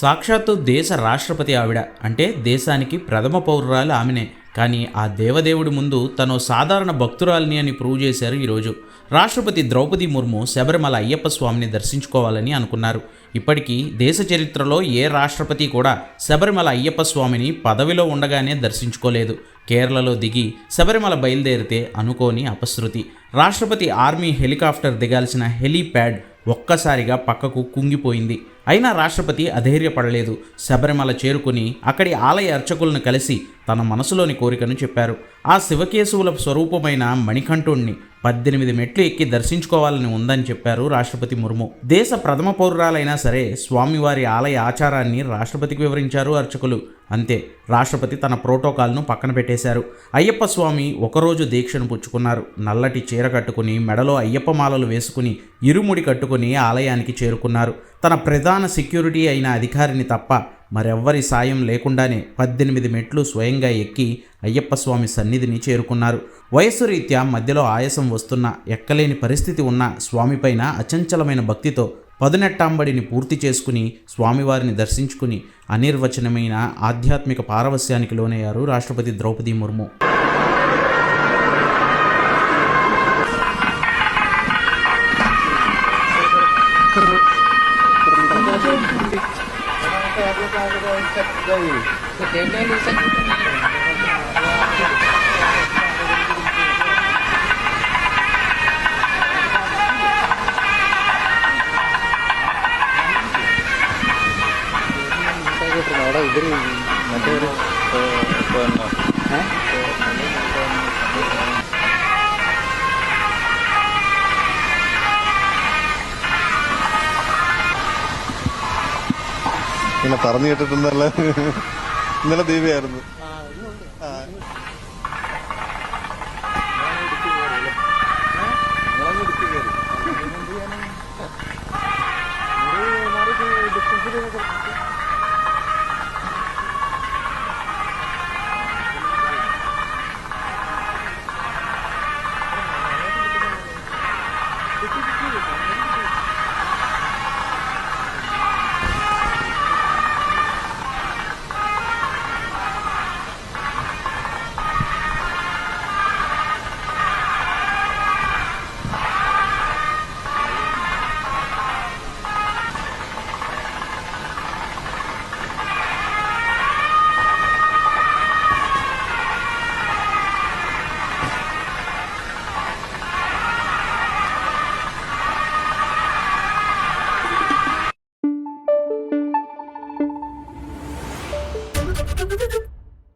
సాక్షాత్తు దేశ రాష్ట్రపతి ఆవిడ. అంటే దేశానికి ప్రథమ పౌరురాలు ఆమెనే. కానీ ఆ దేవదేవుడి ముందు తను సాధారణ భక్తురాలిని అని ప్రూవ్ చేశారు ఈరోజు. రాష్ట్రపతి ద్రౌపది ముర్ము శబరిమల అయ్యప్ప స్వామిని దర్శించుకోవాలని అనుకున్నారు. ఇప్పటికీ దేశ చరిత్రలో ఏ రాష్ట్రపతి కూడా శబరిమల అయ్యప్ప స్వామిని పదవిలో ఉండగానే దర్శించుకోలేదు. కేరళలో దిగి శబరిమల బయలుదేరితే అనుకోని అపశృతి. రాష్ట్రపతి ఆర్మీ హెలికాప్టర్ దిగాల్సిన హెలీప్యాడ్ ఒక్కసారిగా పక్కకు కుంగిపోయింది. అయినా రాష్ట్రపతి అధైర్యపడలేదు. శబరిమల చేరుకుని అక్కడి ఆలయ అర్చకులను కలిసి తన మనసులోని కోరికను చెప్పారు. ఆ శివకేశవుల స్వరూపమైన మణికంఠుణ్ణి పద్దెనిమిది మెట్లు ఎక్కి దర్శించుకోవాలని ఉందని చెప్పారు రాష్ట్రపతి ముర్ము. దేశ ప్రథమ పౌరురాలైనా సరే స్వామివారి ఆలయ ఆచారాన్ని రాష్ట్రపతికి వివరించారు అర్చకులు. అంతే రాష్ట్రపతి తన ప్రోటోకాల్ను పక్కన పెట్టేశారు. అయ్యప్ప స్వామి ఒకరోజు దీక్షను పుచ్చుకున్నారు. నల్లటి చీర కట్టుకుని మెడలో అయ్యప్ప మాలలు వేసుకుని ఇరుముడి కట్టుకుని ఆలయానికి చేరుకున్నారు. తన ప్రధాన సెక్యూరిటీ అయిన అధికారిని తప్ప మరెవ్వరి సాయం లేకుండానే పద్దెనిమిది మెట్లు స్వయంగా ఎక్కి అయ్యప్ప స్వామి సన్నిధిని చేరుకున్నారు. వయస్సు రీత్యా మధ్యలో ఆయాసం వస్తున్న ఎక్కలేని పరిస్థితి ఉన్న స్వామిపైన అచంచలమైన భక్తితో పదునెట్టాంబడిని పూర్తి చేసుకుని స్వామివారిని దర్శించుకుని అనిర్వచనమైన ఆధ్యాత్మిక పారవస్యానికి లోనయ్యారు రాష్ట్రపతి Draupadi Murmu. set daw eh. Set daw, lalo set dito nito. അവിടെ ഇവർ മറ്റേ ഒരു ഏഹ് ഇങ്ങനെ പറഞ്ഞു കേട്ടിട്ടുണ്ടല്ലോ? ഇന്നലെ ദീപയായിരുന്നു. Thank